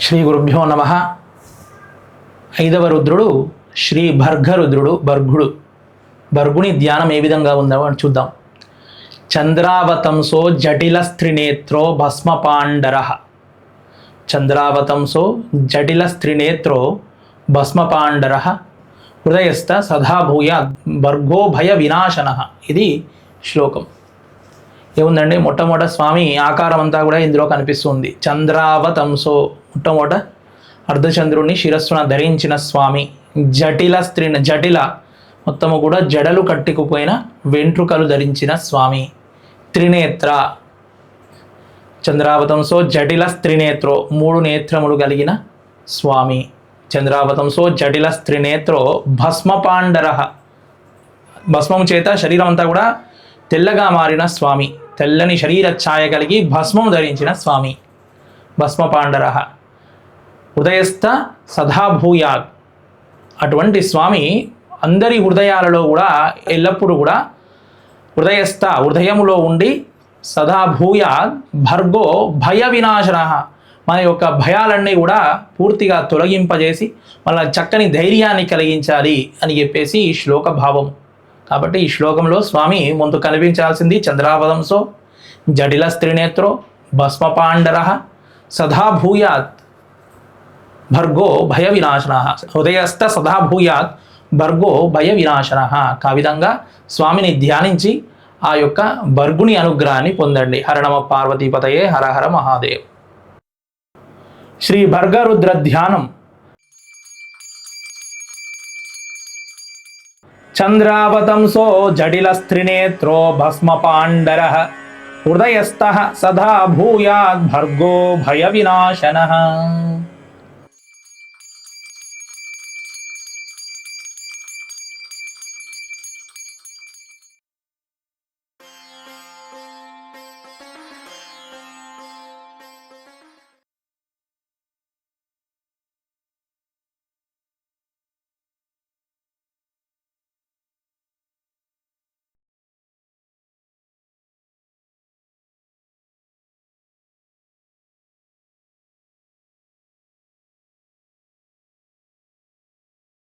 శ్రీ గురుభ్యో నమ. ఐదవ రుద్రుడు శ్రీ భర్గరుద్రుడు భర్గుడు భర్గుని ధ్యానం ఏ విధంగా ఉందో అని చూద్దాం. చంద్రావతంసో జటిల స్త్రినేత్రో భస్మపాండర. చంద్రావతంసో జటిల స్త్రినేత్రో భస్మపాండర. హృదయస్థ సదాభూయ భర్గో భయ వినాశన. ఇది శ్లోకం. ఏముందండి? మొట్టమొదట స్వామి ఆకారం అంతా కూడా ఇందులో కనిపిస్తుంది. చంద్రావతంసో మొట్టమొదట అర్ధచంద్రుడిని శిరస్సున ధరించిన స్వామి. జటిల స్త్రీని జటిల. మొత్తము కూడా జడలు కట్టుకుపోయిన వెంట్రుకలు ధరించిన స్వామి. త్రినేత్ర. చంద్రావతంసో జటిల స్త్రినేత్రో. మూడు నేత్రములు కలిగిన స్వామి. చంద్రావతంసో జటిల స్త్రినేత్రో. భస్మపాండర భస్మం చేత శరీరం అంతా కూడా తెల్లగా మారిన స్వామి. తెల్లని శరీర ఛాయ కలిగి భస్మం ధరించిన స్వామి. భస్మ పాండర హృదయస్థ సదాభూయాగ్ అటువంటి స్వామి అందరి హృదయాలలో కూడా ఎల్లప్పుడూ కూడా హృదయస్థ హృదయములో ఉండి సదాభూయ భర్గో భయ వినాశన మన యొక్క భయాలన్నీ కూడా పూర్తిగా తొలగింపజేసి మళ్ళీ చక్కని ధైర్యాన్ని కలిగించాలి అని చెప్పేసి ఈ శ్లోక భావం కాబట్టి ఈ శ్లోకంలో స్వామి ముందు కనిపించాల్సింది చంద్రావదంసో జడిల స్త్రీనేత్రో భస్మపాండర సదా భూయాత్ భర్గో భయ వినాశన హృదయస్థ సదా భూయాత్ భర్గో భయ వినాశన ఆ విధంగా స్వామిని ధ్యానించి ఆ యొక్క భర్గుని అనుగ్రహాన్ని పొందండి. హరణమ పార్వతీపతయే హర హర మహాదేవ్. శ్రీ భర్గరుద్ర ధ్యానం. చంద్రావతంసో జటిల స్త్రినేత్రో భస్మపాండర హృదయస్థ సదా భూయాద్ భర్గో భయ వినాశన